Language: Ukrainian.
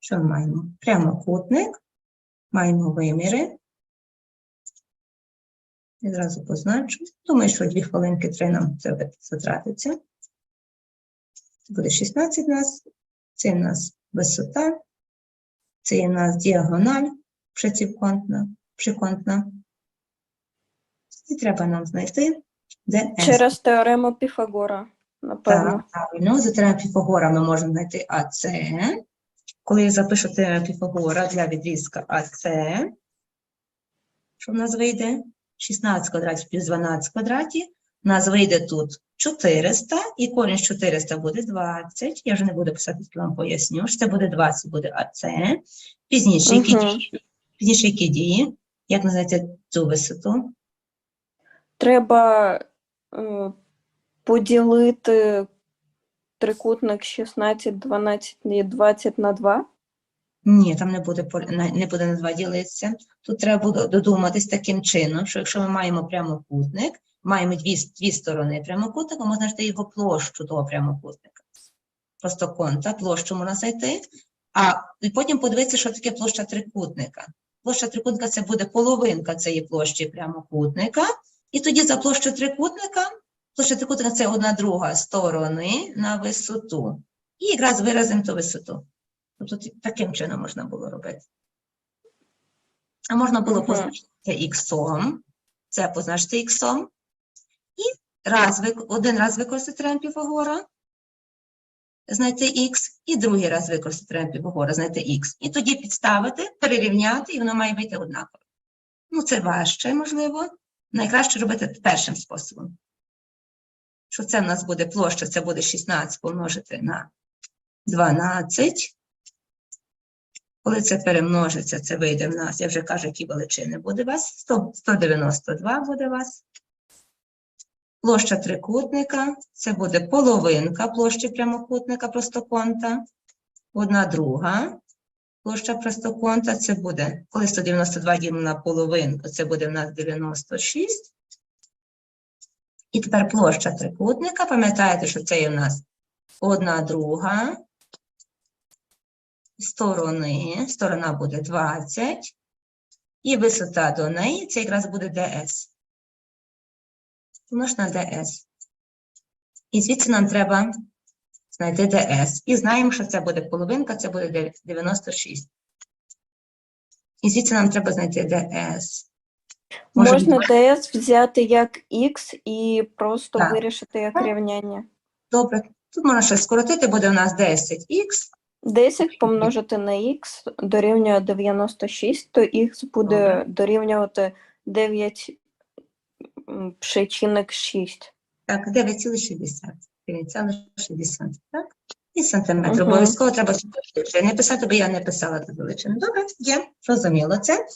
Що ми маємо? Прямокутник, маємо виміри. Відразу позначу. Думаю, що дві хвилинки три нам це затратиться. Це буде 16 у нас. Це у нас висота. Це у нас діагональ прицівконтна, приконтна. І треба нам знайти, де S. Через теорему Піфагора, напевно. Так, правильно. За теорему Піфагора ми можемо знайти АЦ. Коли я запишу теорему Піфагора для відрізка АЦ, що в нас вийде? 16 квадратів плюс 12 квадратів. У нас вийде тут 400, і корінь з 400 буде 20. Я вже не буду писати, тільки вам поясню, що це буде 20, буде АЦ. Пізніше, які Мгм. дії? Пізніше, які дії? Як називається цю висоту? Треба е, поділити трикутник 16, 12 і 20 на 2. Ні, там не буде, не буде на два ділитися. Тут треба додуматись таким чином, що якщо ми маємо прямокутник, маємо дві, дві сторони прямокутника, можна знайти його площу того прямокутника. Просто конта, площу можна знайти, а і потім подивитися, що таке площа трикутника. Площа трикутника це буде половинка цієї площі прямокутника, і тоді за площу трикутника, площа трикутника це одна друга сторони на висоту. І якраз виразимо ту висоту. Тобто таким чином можна було робити. А можна було позначити іксом, це позначити іксом, і раз, один раз використати теорему Піфагора, знайти х, і другий раз використати теорему Піфагора, знайти х. І тоді підставити, перерівняти, і воно має вийти однаково. Ну, це важче, можливо. Найкраще робити першим способом. Що це в нас буде площа, це буде 16 помножити на 12. Коли це перемножиться, це вийде в нас, я вже кажу, які величини буде у вас. 100, 192 буде у вас. Площа трикутника, це буде половинка площі прямокутника простоконта. Одна друга. Площа простоконта, це буде, коли 192 ділимо на половинку, це буде в нас 96. І тепер площа трикутника, пам'ятаєте, що це є в нас одна друга сторони, сторона буде 20, і висота до неї, це якраз буде ds. Помнож на ds. І звідси нам треба знайти ds. І знаємо, що це буде половинка, це буде 96. І звідси нам треба знайти ds. Може, Можна ds взяти як x і просто Так. вирішити як Так. рівняння. Добре, тут можна ще скоротити, буде у нас 10х. 10 помножити на x дорівнює 96, то х буде Добре. дорівнювати 9 м, причинок 6. Так, 9,60. 9,60, так? І сантиметр. Мгм. Обов'язково треба. Не писати, бо я не писала тут величину. Добре, є, зрозуміло це.